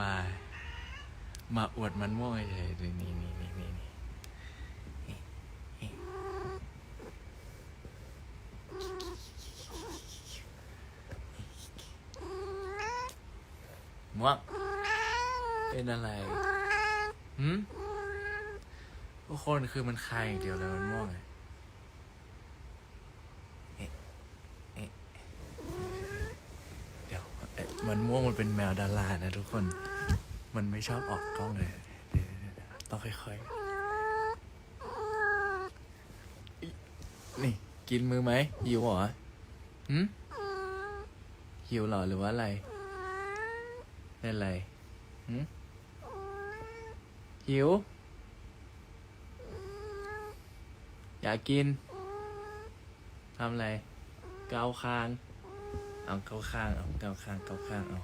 มา มาอวดมันม่วงเฉยๆนี่นี่นี่นี่นี่นี่ม่วงเป็นอะไรหืมทุกคนคือมันคายอย่างเดียวเลยมันม่วงอะเอ๊ะเอ๊ะเดี๋ยวเอ๊ะ มันม่วงมันเป็นแมวดารานะทุกคน มันไม่ชอบออกกล้องเลยต้องค่อยๆ นี่ กินมือไหมหิวเหรอหืมหิวเหรอหรือว่าอะไรเป็นอะไรหืมหิว อยากกินทำอะไร เกาคาง เอาเกาคางเอาเกาคางเกาคางเอา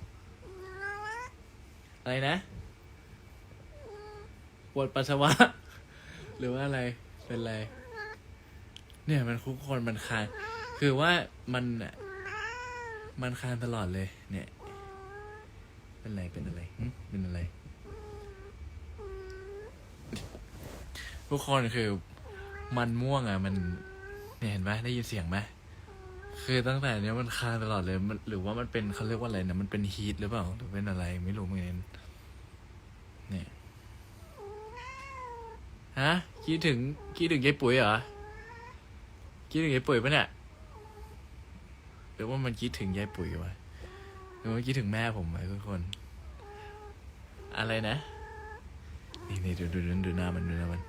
อะไรนะปวดปัสสาวะ หรือว่าอะไรเป็นไร เนี่ยมันคุกคนมันคานคือว่ามันมันคานตลอดเลย เนี่ย เป็นไรเป็นอะไรเป็นอะไร ทุกคนคือมันม่วงอะ มันเนี่ยเห็นไหมได้ยินเสียงไหม คือตั้งแต่เนี้ยมันคาตลอดเลยมันหรือว่ามันเป็นเขาเรียกว่าอะไรนะมันเป็นฮีทหรือเปล่าหรือเป็นอะไรไม่รู้เหมือนกันเนี่ยฮะคิดถึงคิดถึงยายปุ๋ยเหรอคิดถึงยายปุ๋ยปะเนี่ยหรือว่ามันคิดถึงยายปุ๋ยวะหรือว่าคิดถึงแม่ผมไหมทุกคน อะไรนะ นี่นี่ดูดูดูดูหน้ามันดูหน้ามัน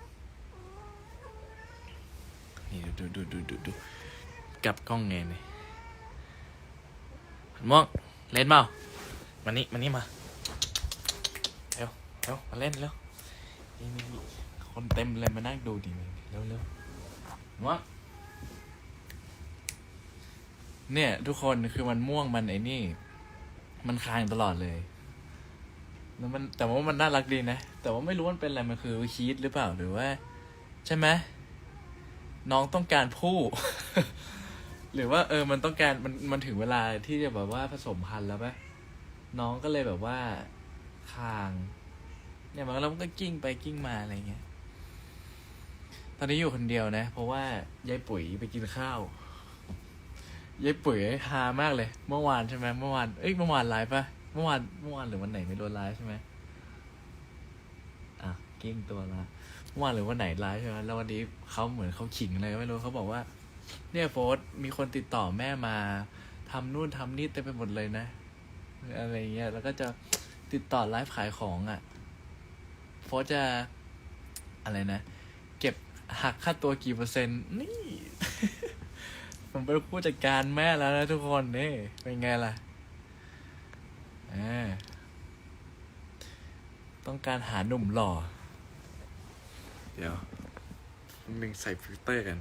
นี่ดูดูดูดูดู กลับกล้องไงนี่ม่วงเล่นเปล่ามานี่มานี่มาเร็วเร็วมาเล่นเร็วนี่นี่นี่คนเต็มเลยมานั่งดูดิเร็วเร็วม่วงเนี่ย ทุกคนคือมันม่วงมันไอ้นี่ มันคางตลอดเลยแล้วมันแต่ว่ามันน่ารักดีนะ แต่ว่าไม่รู้มันเป็นอะไรมันคือฮีทหรือเปล่าหรือว่า ใช่ไหมน้องต้องการผู้ หรือว่าเออมันต้องการมันมันถึงเวลาที่จะแบบว่าผสมพันธุ์แล้วปะน้องก็เลยแบบว่าคาง เนี่ยมันแล้วมันก็กิ้งไปกิ้งมาอะไรเงี้ย ตอนนี้อยู่คนเดียวนะ เพราะว่ายายปุ๋ยไปกินข้าวยายปุ๋ยฮามากเลย เมื่อวานใช่ไหมเมื่อวานเอ้ยเมื่อวานไลฟ์ปะเมื่อวานเมื่อวานหรือวันไหนไม่รู้ไลฟ์ใช่ไหมอะกิ้งตัวละเมื่อวานหรือวันไหนไลฟ์ใช่ไหมแล้ววันนี้เขาเหมือนเขาขิงอะไรไม่รู้เขาบอกว่า เนี่ยโฟสมีคนติดต่อแม่มาทำนู่นทำนี่เต็มไปหมดเลยนะ อะไรเงี้ย แล้วก็จะติดต่อไลฟ์ขายของอะโฟสจะอะไรนะ เก็บหักค่าตัวกี่เปอร์เซ็นต์ นี่ ผมเป็นผู้จัดการแม่แล้วนะทุกคนนี่เป็นไงล่ะอ่าต้องการหาหนุ่มหล่อ เดี๋ยวหนึ่งใส่ฟิลเตอร์กัน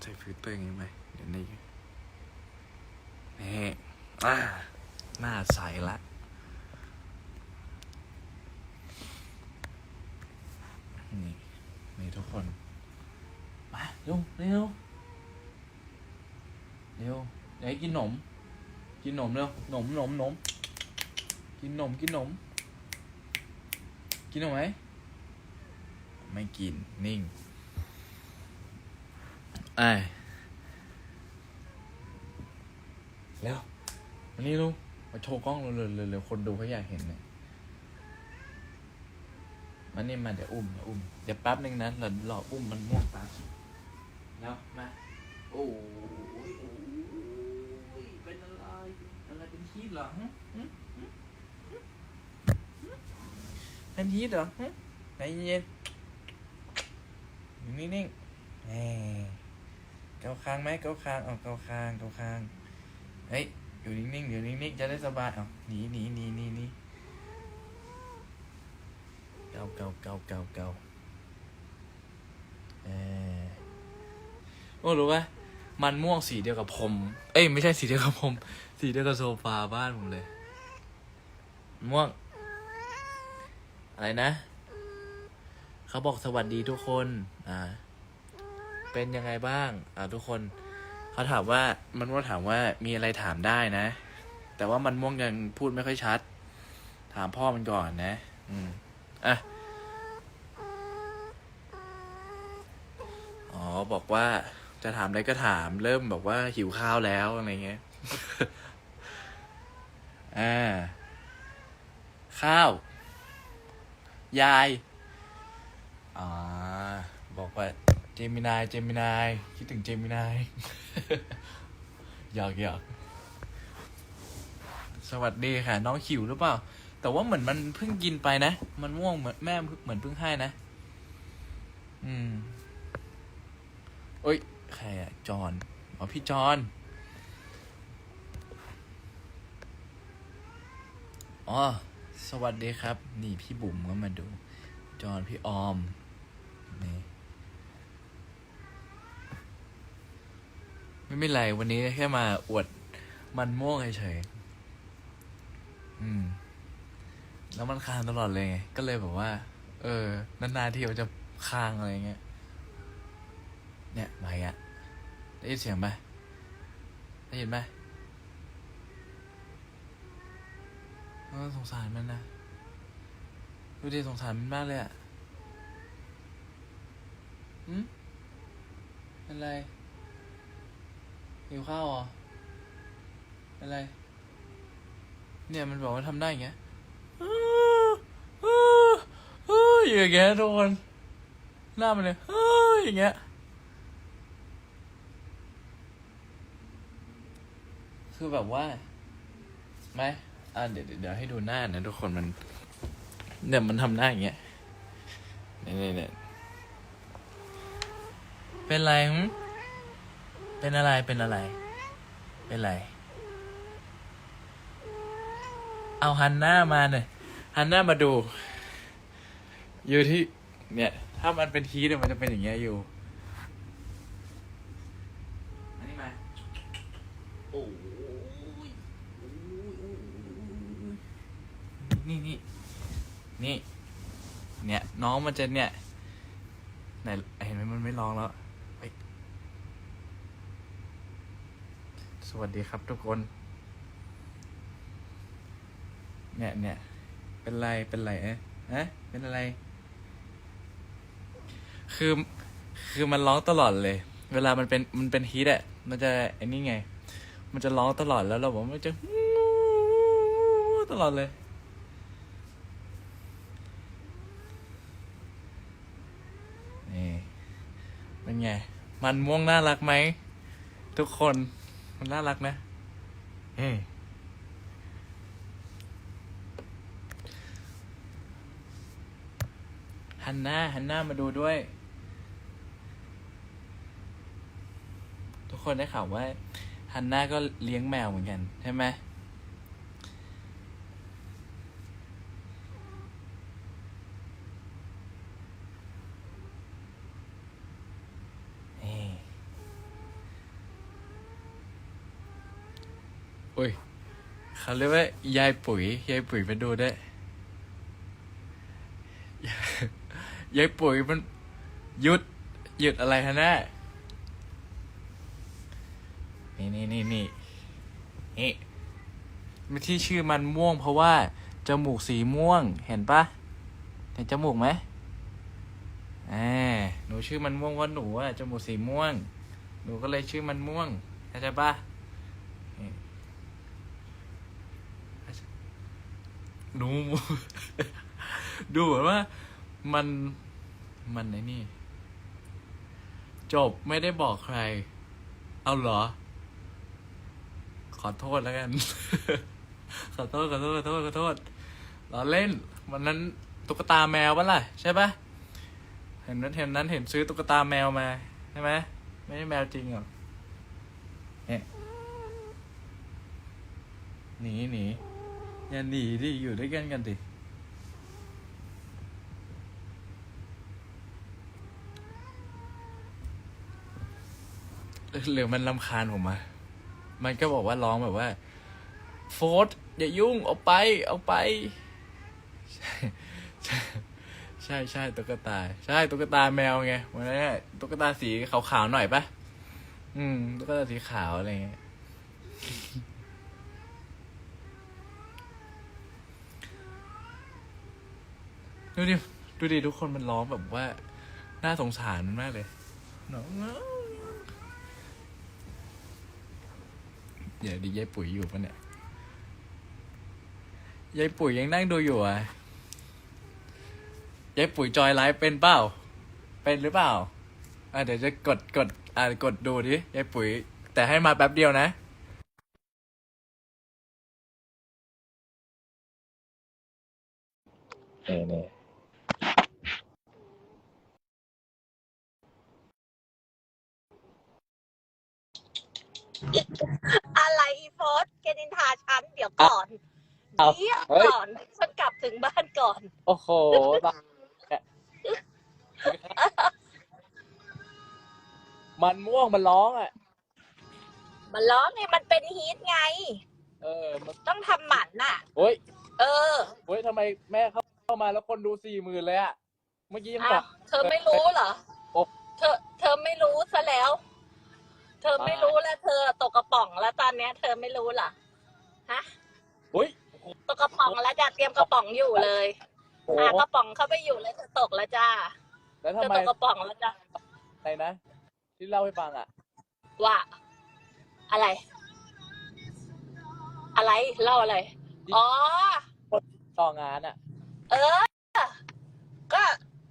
ใส่ฟิลเตอร์อย่างนี้ไหมเดี๋ยวนี้นี่อ่าหน้าใสละนี่นี่ทุกคน มาเร็วเร็วเร็วไหนกินหนม กินหนมเร็วหนมหนมหนม กินหนมกินหนม กินหนมไหมไม่กินนิ่ง ไอ้ยเร็วมานี่ลูกมาโชว์กล้องเร็วๆเร็วๆคนดูเขาอยากเห็นเนี่ยมันนี่มาเดี๋ยวอุ้มเดี๋ยวอุ้มเดี๋ยวแป๊บนึงนะเรารออุ้มมันม่วงตามแล้วมาโอ้ยโอ้ยเป็นอะไรอะไรเป็นฮีทเหรอหึหึหึหึเป็นฮีทเหรอหึใจเย็นอยู่นิ่งๆแหม เกาคางไหมเกาคางเอาเกาคางเกาคางเฮ้ยอยู่นิ่งๆเดี๋ยวนิ่งๆจะได้สบายเอาหนีหนีหนีหนีหนีเกาเกาเกาเกาเกาเออโอ้รู้ปะมันม่วงสีเดียวกับผม เอ้ยไม่ใช่สีเดียวกับผม สีเดียวกับโซฟาบ้านผมเลย ม่วง อะไรนะ เขาบอกสวัสดีทุกคน อ่า เป็นยังไงบ้างอ่าทุกคนเขาถามว่ามันว่าถามว่ามีอะไรถามได้นะ แต่ว่ามันม่วงยังพูดไม่ค่อยชัด ถามพ่อมันก่อนนะ อืมอะอ๋อบอกว่าจะถามอะไรก็ถาม เริ่มบอกว่าหิวข้าวแล้วอะไรเงี้ยอ่าข้าว ยายอ่าบอกว่า เจมินาย เจมินาย คิดถึงเจมินายหยอกหยอกสวัสดีค่ะ น้องขิวหรือเปล่า แต่ว่าเหมือนมันเพิ่งกินไปนะ มันม่วงเหมือนแม่เหมือนเพิ่งให้นะ อืมเอ้ย ใครอะจอนอ๋อพี่จอนอ๋อ สวัสดีครับ นี่พี่บุ๋มก็มาดู จอนพี่ออม นี่ ไม่เป็นไรวันนี้แค่มาอวดมันม่วงเฉยๆอืม แล้วมันคางตลอดเลยไง ก็เลยแบบว่า เออ นานๆที่เราจะคางอะไรเงี้ย เนี่ยมาอีกอะได้ยินเสียงไหมได้ยินไหมเออสงสารมันนะดูดิสงสารมันมากเลยอะอืมเป็นไร หิวข้าวเหรออะไร เนี่ยมันบอกว่าทำได้อย่างเงี้ยอื้ออื้ออื้ออย่างเงี้ยทุกคนหน้ามันเลยอื้ออย่างเงี้ยคือแบบว่าไหมอ่าเดี๋ยวเดี๋ยวให้ดูหน้านะทุกคนมันเนี่ยมันทำหน้าอย่างเงี้ยเนี่ยเนี่ยเนี่ยเป็นไรหึ เป็นอะไร เป็นอะไร เป็นอะไร เอาหันหน้ามาหน่อยหันหน้ามาดู อยู่ที่ เนี่ย ถ้ามันเป็นทีเนี่ยมันจะเป็นอย่างเงี้ยอยู่อันนี้มาโอ้ยนี่นี่นี่ เนี่ย น้องมันจะเนี่ย ไหนเห็นไหมมันไม่ร้องแล้ว สวัสดีครับทุกคน เนี่ยเนี่ยเป็นไร เป็นไรเอ๊ะฮะเป็นอะไร คือ คือมันร้องตลอดเลย เวลามันเป็น มันเป็นฮีทอะมันจะไอ้นี่ไง มันจะร้องตลอดแล้วเราบอกมันจะตลอดเลย นี่ เป็นไง มันม่วงน่ารักไหม ทุกคน มันน่ารักนะเฮ้ฮันน่าฮันน่ามาดูด้วย ทุกคนได้ข่าวว่าฮันน่าก็เลี้ยงแมวเหมือนกัน ใช่ไหมเอ้ย อุ้ยเขาเรียกว่ายายปุ๋ยยายปุ๋ยมาดูได้ยายปุ๋ยมันหยุดหยุดอะไรฮะน่นี่นี่นี่นี่นี่ไม่ที่ชื่อมันม่วง เพราะว่าจมูกสีม่วงเห็นปะเห็นจมูกไหมอ่าหนูชื่อมันม่วงเพราะหนูอะจมูกสีม่วง หนูก็เลยชื่อมันม่วงเข้าใจปะนี่ ดู ดูเหมือนว่ามันมันไอ้นี่ จบไม่ได้บอกใคร เอาเหรอ ขอโทษแล้วกัน ขอโทษขอโทษขอโทษขอโทษเราเล่น วันนั้นตุ๊กตาแมวปะล่ะ ใช่ปะเห็นนั้นเห็นนั้นเห็นซื้อตุ๊กตาแมวมา ใช่ไหมไม่ใช่แมวจริงหรอกเนี่ยหนีหนี อย่าหนีดิอยู่ด้วยกันกันดิหรือมันลำคาญผมอะมันก็บอกว่าร้องแบบว่า โฟร์อย่ายุ่งเอาไป เอาไปใช่ใช่ใช่ใช่ตุ๊กตา ใช่ตุ๊กตาแมวไงวันนั้นตุ๊กตาสีขาวๆหน่อยปะอืมตุ๊กตาสีขาวอะไรเงี้ย ดูดิ ดูดิทุกคนมันร้องแบบว่า น่าสงสารมันมากเลยน้องเดี๋ยวดิยายปุ๋ยอยู่ปะเนี่ย ยายปุ๋ยยังนั่งดูอยู่อะ ยายปุ๋ยจอยไลฟ์เป็นเปล่า เป็นหรือเปล่า อะเดี๋ยวจะกดกด อ่ากดดูดิ ยายปุ๋ย แต่ให้มาแป๊บเดียวนะเออเนี่ย อะไรอีโฟสแกนินทาฉันเดี๋ยวก่อนเอาเดี๋ยวเฮ้ย ก่อนฉันกลับถึงบ้านก่อน โอ้โหตายแล้วมันม่วงมันร้องอะ มันร้องไงมันเป็นฮีทไง เออมันต้องทำหมันน่ะเฮ้ยเออเฮ้ยทำไมแม่เข้าเข้ามาแล้วคนดูสี่หมื่นเลยอะเมื่อกี้ยังบอ้าอวก เธอไม่รู้เหรอ โอ้ เธอ เธอไม่รู้ซะแล้ว เธอไม่รู้แล้วเธอตกกระป๋องแล้วตอนเนี้ย เธอไม่รู้เหรอฮะเฮ้ยตกกระป๋องแล้วจ้ะเตรียมกระป๋องอยู่เลยโอ้อะกระป๋องเข้าไปอยู่เลยเธอตกแล้วจ้าแล้วเธทำอไมตกกระป๋องแล้วจ้ะไหนนะ ที่เล่าให้ฟังอะว่าอะไร อะไรเล่าอะไรอ๋อ ต่องานอะเออ ก็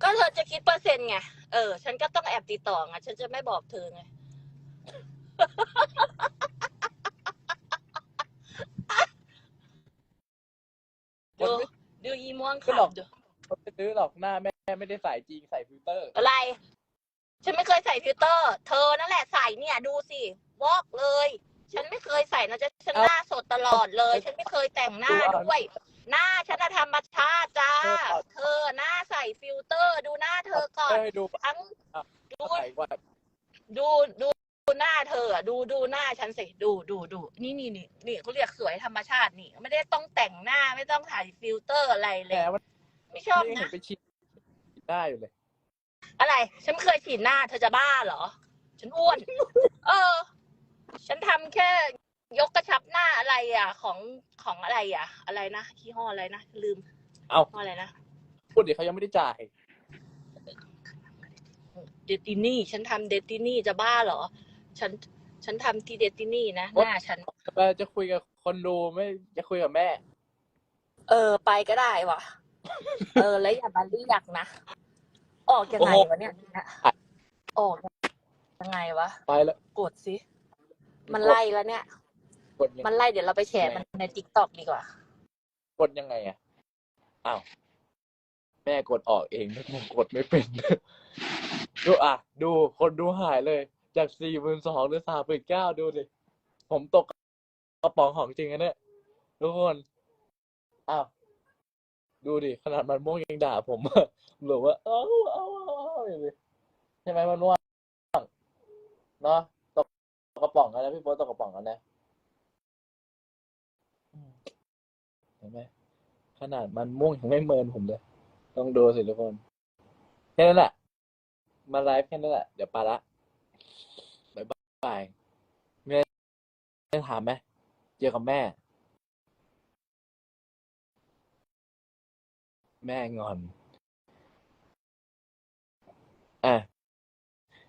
ก็เธอจะคิดเปอร์เซ็นต์ไง เออ ฉันก็ต้องแอบติดต่อไง ฉันจะไม่บอกเธอไงคน ดูไม่ดูอีม่วงก็หรอกขำดูคนไม่ซื้อหรอกหน้าแม่ไม่ได้ใส่จริงใส่ฟิลเตอร์ อะไร ฉันไม่เคยใส่ฟิลเตอร์ เธอนั่นแหละใส่เนี่ย ดูสิวอกเลย ฉันไม่เคยใส่นะจะฉันหน้าสดตลอดเลย ฉันไม่เคยแต่งหน้าด้วย หน้าฉันน่ะธรรมชาติจ้า เธอหน้าใส่ฟิลเตอร์ ดูหน้าเธอก่อนให้ดูทั้งอะดู ใส่ว่าดูดูดูหน้าเธ ออะดูดูหน้าฉันสิดูดูดูนี่นี่นี่นี่เขาเรียกสวยธรรมชาตินี่ ไม่ได้ต้องแต่งหน้าไม่ต้องถ่ายฟิลเตอร์อะไรเลแหมยมันไม่ชอบยังเห็นะนไปฉีดได้อยู่เลย อะไร ฉันไม่เคยฉีดหน้าเธอจะบ้าเหรอ ฉันอ้วน เออ ฉันทำแค่ยกกระชับหน้าอะไรอะ ของของอะไรอะ อะไรนะยี่ห้ออะไรนะลืมเอ้า ยี่ห้ออะไรนะพูดดิเขายังไม่ได้จ่าย เดตินี่ฉันทำเดตินี่จะบ้าเหรอ ฉัน ฉันทำที่เดตินี่นะ หน้าฉัน เราจะคุยกับคนดูไม่จะคุยกับแม่ เออ ไปก็ได้ว่ะ เออ แล้วอย่ามาเรียกนะ ออกยังไงวะเนี่ยเนี่ยออกยังไงวะ ไปแล้ว กดสิ มันไล่แล้วเนี่ย กดยังมันไล่เดี๋ยวเราไปแชร์มันในติ๊กต็อกดีกว่า กดยังไงอะอ้าว แม่กดออกเองไม่ผมกดไม่เป็น ดูอะ ดูคนดูหายเลย จากสี่หมื่นสองหรือสามหมื่นเก้าดูดิผมตกกระป๋องของจริงอะเนี่ยทุกคนอ้าวดูดิขนาดมันม่วงยังด่าผมอะผมบอว่า เอ้าเอ้าเอ้าอย่างนี้ใช่ไหมมันม่วงเนาะตกกระป๋องกันนะพี่โป๊ตตกกระป๋องกันนะเห็นไหมขนาดมันม่วงยังไม่เมินผมเลย ต้องดูสิทุกคนแค่นั้นแหละมาไลฟ์แค่นั้นแหละ เดี๋ยวไปละ บายบายมีอะไรถามไหมเจอกับแม่ แม่งอน อะ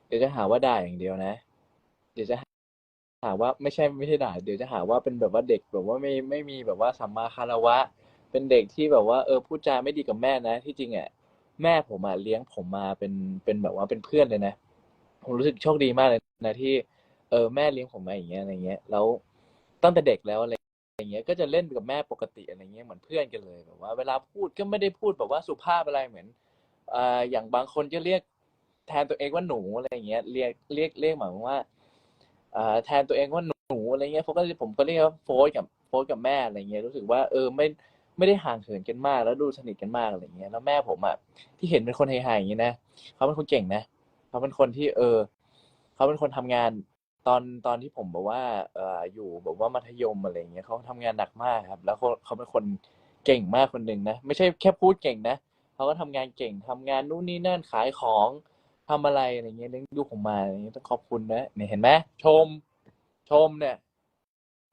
เดี๋ยวจะหาว่าด่าอย่างเดียวนะ เดี๋ยวจะหาว่าไม่ใช่ไม่ใช่ด่าเดี๋ยวจะหาว่าเป็นแบบว่าเด็กแบบว่าไม่ไม่มีแบบว่าสัมมาคารวะ เป็นเด็กที่แบบว่าเออพูดจาไม่ดีกับแม่นะ ที่จริงอะแม่ผมอะเลี้ยงผมมาเป็นเป็นแบบว่าเป็นเพื่อนเลยนะ ผมรู้สึกโชคดีมากเลยนะที่เออแม่เลี้ยงผมมาอย่างเงี้ยอะไรเงี้ยแล้วตั้งแต่เด็กแล้วอะไรอย่างเงี้ยก็จะเล่นกับแม่ปกติอะไรเงี้ยเหมือนเพื่อนกันเลยแบบว่า เวลาพูดก็ไม่ได้พูดแบบว่าสุภาพอะไรเหมือนอ่าอย่างบางคนจะเรียกแทนตัวเองว่าหนูอะไรเงี้ยเรียกเรียกเรียกหมายว่าอ่าแทนตัวเองว่าหนูอะไรเงี้ยผมก็ผมก็เรียกว่าโฟสกับโฟสกับแม่อะไรเงี้ยรู้สึกว่าเออไม่ไม่ได้ห่างเหินกันมากแล้วดูสนิทกันมากอะไรเงี้ยแล้วแม่ผมอะที่เห็นเป็นคนเฮฮาอย่างเงี้ยนะเขาเป็นคนเก่งนะ เขาเป็นคนที่ เออ เขาเป็นคนทำงานตอนตอนที่ผมแบบว่าเอ่ออยู่แบบว่ามัธยมอะไรเงี้ยเขาทำงานหนักมากครับ แล้วเขาเขาเป็นคนเก่งมากคนหนึ่งนะไม่ใช่แค่พูดเก่งนะเขาก็ทำงานเก่งทำงานนู่นนี่นั่นขายของทำอะไรอะไรเงี้ยเลี้ยงดูผมมาอะไรเงี้ยต้องขอบคุณนะเนี่ยเห็นไหมชม ชมเนี่ย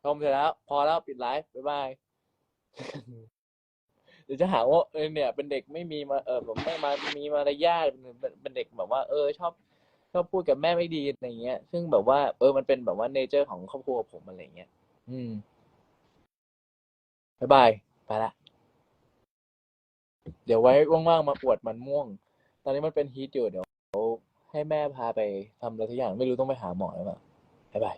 ชมเสร็จแล้ว พอแล้วปิดไลฟ์บ๊ายบาย เดี๋ยวจะหาว่าเออเนี่ย เป็นเด็กไม่มีมาเออผมไม่มามีมารยาทเป็นเป็นเด็กแบบว่า เออ ชอบชอบพูดกับแม่ไม่ดีอะไรเงี้ย ซึ่งแบบว่าเออมันเป็นแบบว่าเนเจอร์ของครอบครัวผมอะไรเงี้ยอืมบายบายไปละเดี๋ยวไว้ว่างๆมาอวดมันม่วง ตอนนี้มันเป็นฮีทอยู่เดี๋ยวให้แม่พาไปทำอะไรทุกอย่างไม่รู้ต้องไปหาหมอหรือเปล่าบายบาย